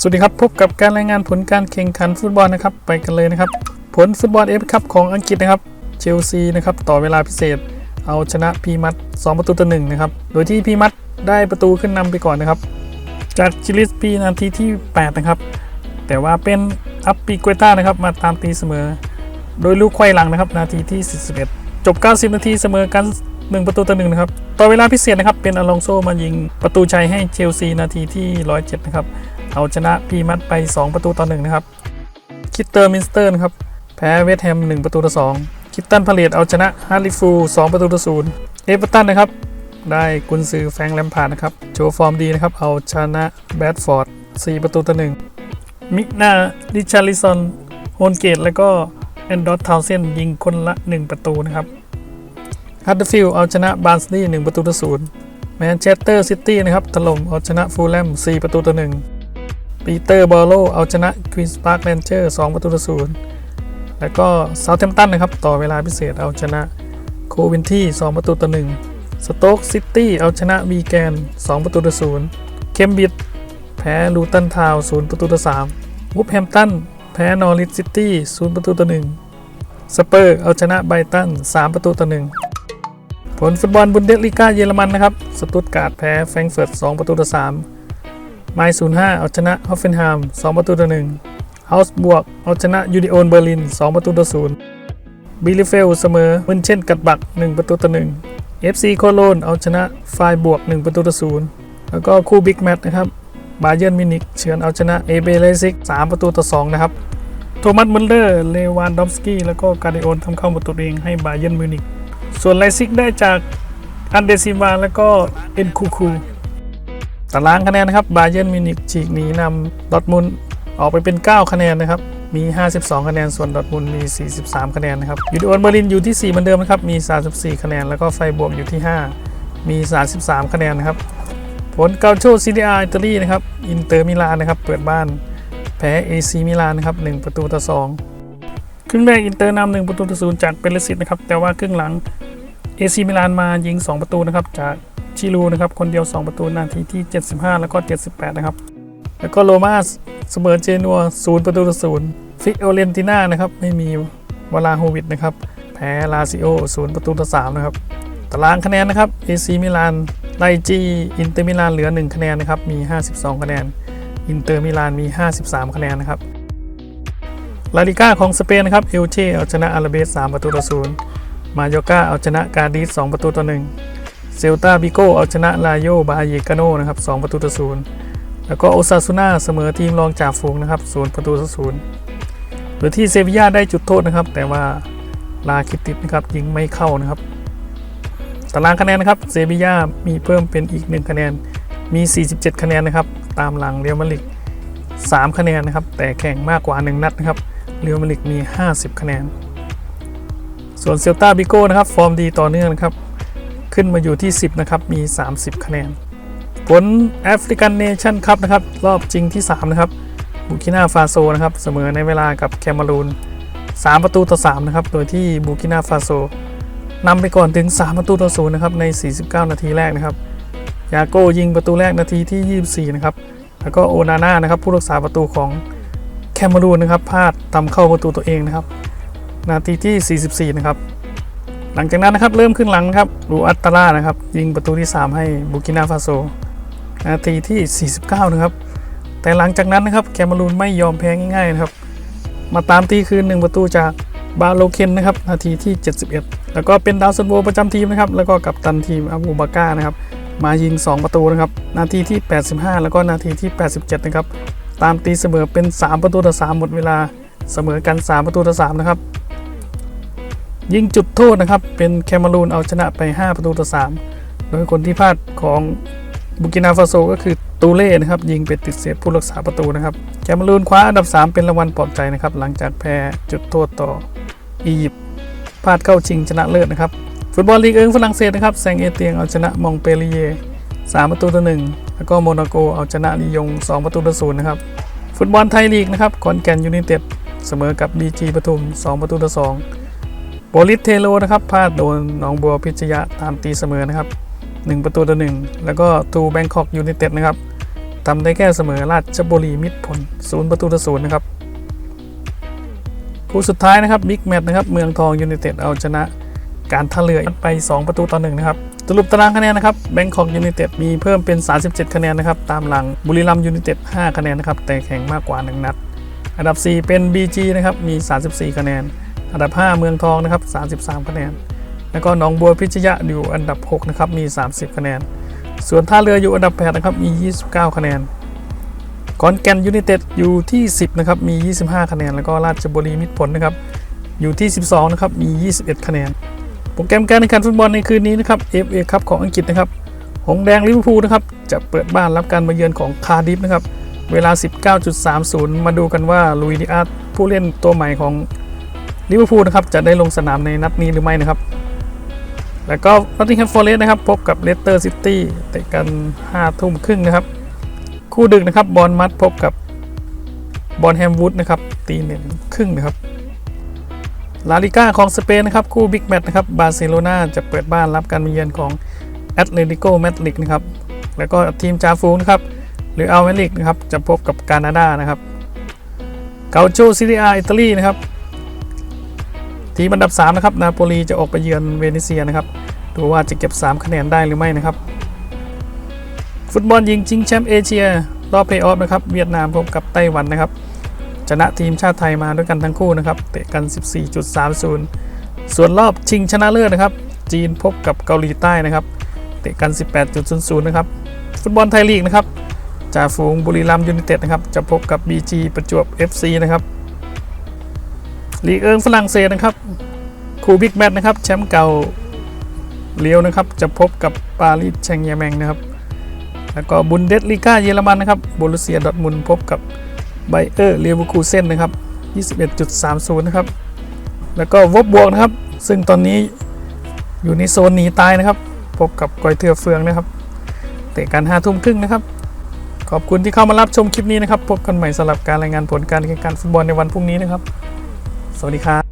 สวัสดีครับ พบกับการรายงานผลการแข่งขันฟุตบอลนะครับ ไปกันเลยนะครับ ผลฟุตบอลเอฟคัพของอังกฤษนะครับ เชลซีนะครับ ต่อเวลาพิเศษ เอาชนะพีมัด2ประตูต่อหนึ่งนะครับ โดยที่พีมัดได้ประตูขึ้นนำไปก่อนนะครับ จากจิลิสปีนาทีที่ 8 นะครับ แต่ว่าเป็นอัปปีกวต้านะครับ มาตามตีเสมอ โดยลูกไขว้หลังนะครับ นาทีที่ 41 จบ 90 นาทีเสมอกัน 1 ประตูต่อหนึ่งนะครับ ต่อเวลาพิเศษนะครับ เป็นอลองโซมายิงประตูชัยให้เชลซีนาทีที่ 107 นะครับ เอาชนะพีมัดไป 2 ประตูต่อหนึ่งนะครับ คิตเตอร์มินสเตอร์นะครับ แพ้เวสต์แฮม 1 ประตูต่อ2คิตตันพาเลตเอาชนะฮาร์ลิฟู 2 ประตูต่อ0เอเวอร์ตันนะครับ ได้กุนซือแฟงแลมพาร์ดนะครับ โชว์ฟอร์มดีนะครับ เอาชนะแบดฟอร์ด 4 ประตูต่อ1มิกนาดิชาริซอน โฮนเกต แล้วก็แอนดอร์ทาวเซนยิงคนละ 1 ประตูนะครับฮัตเตอร์ฟิลด์เอาชนะบาร์นสลีย์1ประตูต่อ0แมนเชสเตอร์ซิตี้นะครับถล่มเอาชนะฟูลแลม4 ประตูต่อ1 ปีเตอร์บอลโลเอาชนะควีนส์พาร์คแรนเจอร์2ประตูต่อศูนย์แล้วก็เซาท์แ m ม t ตันนะครับ ต่อเวลาพิเศษเอาชนะโควินที่ 2 ประตูต่อ1สโต๊กซิตี้เอาชนะวีแกน 2 ประตูต่อศูนย์เคมบิดแพ้ลูตันทาวน์0ประตูต่อ3วูฟแฮมตันแพ้นอริสซิตี้0ประตูต่อ1สเปอร์เอาชนะไบตัน3ประตูต่อ1ผลฟุตบอลบุนเดสลีกาเยอรมันนะครับ สตุตการ์ดแพ้แฟรงก์เฟิร์ต2ประตูต่อ3 ไมล์05 เอาชนะฮอฟเฟนไฮม์2ประตูต่อ1เฮาส์บวกเอาชนะยูดิโอนเบอร์ลิน 2 ประตูต่อ0บิลิเฟลเสมอมึนเช่นกัดบัก 1 ประตูต่อ1 FC โคโลนเอาชนะไฟบวก 1 ประตูต่อ0แล้วก็คู่บิ๊กแมตช์นะครับบาเยิร์นมินิกเฉือนเอาชนะเอเบเลซิก 3 ประตูต่อ2นะครับโทมัสมุลเลอร์ เลวานดอฟสกี้ แล้วก็การิโอนทำเข้าประตูเองให้บาเยิร์นมินิกส่วนไลซิกได้จากอันเดซิวาแล้วก็เอ็นคูคู ตารางคะแนนนะครับบาเยิร์นมิวนิกฉีกหนีนำดอทมุนออกไปเป็น 9 คะแนนนะครับ มี 52 คะแนน ส่วนดอทมุนมี 43 คะแนนนะครับยูดิโอนเบอร์ลินอยู่ที่ 4 เหมือนเดิมนะครับ มี 34 คะแนน แล้วก็ไฟบวกอยู่ที่ 5 มี 33 คะแนนนะครับ ผลเกาโชซีเรียอิตาลีนะครับ อินเตอร์มิลานนะครับ เปิดบ้านแพ้เอซีมิลานนะครับ 1 ประตูต่อ 2 ครึ่งแรกอินเตอร์นำ1ประตูต่อ0จากเปเรสิตนะครับ แต่ว่าครึ่งหลังเอซีมิลานมายิง 2 ประตูนะครับจาก ชิลูนะครับ คนเดียว 2 ประตูนาทีที่ 75 แล้วก็ 78 นะครับ แล้วก็โรมาเสมอเจนัว 0 ประตูต่อ0ฟิโอเรนติน่านะครับ ไม่มีวลาโฮวิดนะครับ แพ้ลาซิโอ 0 ประตูต่อ3นะครับ ตารางคะแนนนะครับเอซีมิลานไลจีอินเตอร์มิลานเหลือ 1 คะแนนนะครับ มี 52 คะแนน อินเตอร์มิลานมี 53 คะแนนนะครับลาลิก้าของสเปนนะครับเอลเชเอาชนะอาราเบส3ประตูต่อ0มาโยกาเอาชนะกาดิส2ประตูต่อ1 เซลตาบิโกเอาชนะลาโยบาเยกาโนนะครับ2ประตูต่อศูนย์แล้วก็โอซาซูน่าเสมอทีมรองจากฝูงนะครับ0ประตูต่อศูนย์โดยที่เซบียาได้จุดโทษนะครับ แต่ว่าลาคิติดนะครับยิงไม่เข้านะครับ ตารางคะแนนนะครับเซบียามีเพิ่มเป็นอีก 1 คะแนนมี 47 คะแนนนะครับ ตามหลังเรียวมาดริก3คะแนนนะครับ แต่แข่งมากกว่า 1 นัดนะครับเรียวมาดริกมี 50 คะแนน ส่วนเซลตาบิโกนะครับ ฟอร์มดีต่อเนื่องนะครับ ขึ้นมาอยู่ที่ 10 นะครับ มี 30 คะแนน ผลแอฟริกันเนชั่นคัพนะครับ รอบจริงที่ 3 นะครับบูกินาฟาโซนะครับ เสมอในเวลากับแคมารูน 3 ประตูต่อ 3 นะครับ โดยที่บูกินาฟาโซนำไปก่อนถึง 3 ประตูต่อ 0 นะครับ ใน 49 นาทีแรกนะครับ ยาโก้ยิงประตูแรกนาทีที่ 24 นะครับ แล้วก็โอนาน่านะครับ ผู้รักษาประตูของแคมารูนนะครับพลาดทำเข้าประตูตัวเองนะครับ นาทีที่ 44 นะครับ หลังจากนั้นนะครับเริ่มขึ้นหลังครับรูอัตตาลานะครับ ยิงประตูที่ 3 ให้บูกินาฟาโซนาทีที่ 49 นะครับ แต่หลังจากนั้นนะครับแคมารูนไม่ยอมแพ้ง่ายๆนะครับ มาตามตีคืน 1 ประตูจากบาโลเคนนะครับนาทีที่ 71 แล้วก็เป็นดาวซันโวประจำทีมนะครับแล้วก็กับตันทีมอาบูบาก้านะครับมายิง 2 ประตูนะครับนาทีที่ 85 แล้วก็นาทีที่ 87 นะครับตามตีเสมอเป็น 3 ประตูต่อ 3 หมดเวลาเสมอกัน 3 ประตูต่อ 3 นะครับ ยิงจุดโทษนะครับ เป็นแคมารูนเอาชนะไป 5 ประตูต่อ 3 โดยคนที่พลาดของบุกินาฟาโซก็คือตูเล่นะครับ ยิงไปติดเซฟผู้รักษาประตูนะครับ แคมารูนคว้าอันดับ 3 เป็นรางวัลปลอบใจนะครับ หลังจากแพ้จุดโทษต่ออียิปต์พลาดเข้าชิงชนะเลิศนะครับ ฟุตบอลลีกเอิงฝรั่งเศสนะครับแซงเอเตียงเอาชนะมองเปรีเย3 ประตูต่อ1แล้วก็โมนาโกเอาชนะลียง 2 ประตูต่อ0นะครับ ฟุตบอลไทยลีกนะครับขอนแก่นยูไนเต็ดเสมอกับบีจีปทุม 2 ประตูต่อ2 โบลิสเทโลนะครับพลาดโดนหนองบัวพิชยะตามตีเสมอนะครับ 1 ประตูต่อ1แล้วก็ทูแบงคอกยูไนเต็ดนะครับทำได้แค่เสมอราชบุรีมิตรผลศูนย์ประตูต่อศูนย์นะครับคู่สุดท้ายนะครับบิ๊กแมตช์นะครับเมืองทองยูไนเต็ดเอาชนะการท่าเรือไป 2 ประตูต่อหนึ่งนะครับสรุปตารางคะแนนนะครับแบงคอกยูไนเต็ดมีเพิ่มเป็น 37 คะแนนนะครับตามหลังบุรีรัมย์ยูไนเต็ด5คะแนนนะครับแต่แข่งมากกว่า 1 นัด อันดับ 4 เป็น BG นะครับมี 34 คะแนน อันดับ 5 เมืองทองนะครับ 33 คะแนน แล้วก็หนองบัวพิชยะอยู่อันดับ 6 นะครับ มี 30 คะแนน ส่วนท่าเรืออยู่อันดับ 8 นะครับ มี 29 คะแนนขอนแก่นยูไนเต็ดอยู่ที่ 10 นะครับ มี 25 คะแนน แล้วก็ราชบุรีมิตรผลนะครับ อยู่ที่ 12 นะครับ มี 21 คะแนน โปรแกรมการแข่งขันฟุตบอลในคืนนี้นะครับ FA คัพของอังกฤษนะครับ หงแดงลิเวอร์พูลนะครับ จะเปิดบ้านรับการมาเยือนของคาร์ดิฟนะครับ เวลา 19.30 มาดูกันว่าลุยดิอาร์ตผู้เล่นตัวใหม่ของ ลิเวอร์พูลนะครับจะได้ลงสนามในนัดนี้หรือไม่นะครับ แล้วก็นอตติงแฮมฟอร์เรสต์นะครับ พบกับเลสเตอร์ซิตี้เตะกัน5ทุ่มครึ่งนะครับ คู่ดึกนะครับบอลมัดพบกับบอลแฮมวูดนะครับตีหนึ่งครึ่งนะครับลาลิก้าของสเปนนะครับ คู่บิ๊กแมตช์นะครับบาร์เซโลนาจะเปิดบ้านรับการมาเยือนของแอตเลติโกแมดริดนะครับแล้วก็ทีมจาฟูนะครับหรืออัลเมลิกนะครับจะพบกับกานาดานะครับเกาโจซิเรียอิตาลีนะครับ ทีมอันดับ 3 นะครับ นาโปลีจะออกไปเยือนเวเนเซียนะครับ ดูว่าจะเก็บ 3 คะแนนได้หรือไม่นะครับ ฟุตบอลหญิงชิงแชมป์เอเชีย รอบเพลย์ออฟนะครับ เวียดนามพบกับไต้หวันนะครับ ชนะทีมชาติไทยมาด้วยกันทั้งคู่นะครับ เตะกัน 14.30 ส่วนรอบชิงชนะเลิศนะครับ จีนพบกับเกาหลีใต้นะครับ เตะกัน 18.00 นะครับ ฟุตบอลไทยลีกนะครับ จ่าฝูงบุรีรัมย์ยูไนเต็ดนะครับ จะพบกับ BG ประจวบ FC นะครับ ลีเอิงฝรั่งเศสนะครับคูบิ๊กแมตนะครับแชมป์เก่าเลียวนะครับจะพบกับปารีสแชงแยแมงนะครับ แล้วก็บุนเดสลีกาเยอรมันนะครับโบรุเซียดอทมุนพบกับไบเออร์เลเวอร์คูเซนนะครับ21.30 นะครับ แล้วก็วบบวกนะครับ ซึ่งตอนนี้อยู่ในโซนหนีตายนะครับ พบกับกอยเทือเฟืองนะครับ เตะกัน5ทุ่มครึ่งนะครับ ขอบคุณที่เข้ามารับชมคลิปนี้นะครับ พบกันใหม่สำหรับการรายงานผลการแข่งขันฟุตบอลในวันพรุ่งนี้นะครับ สวัสดีครับ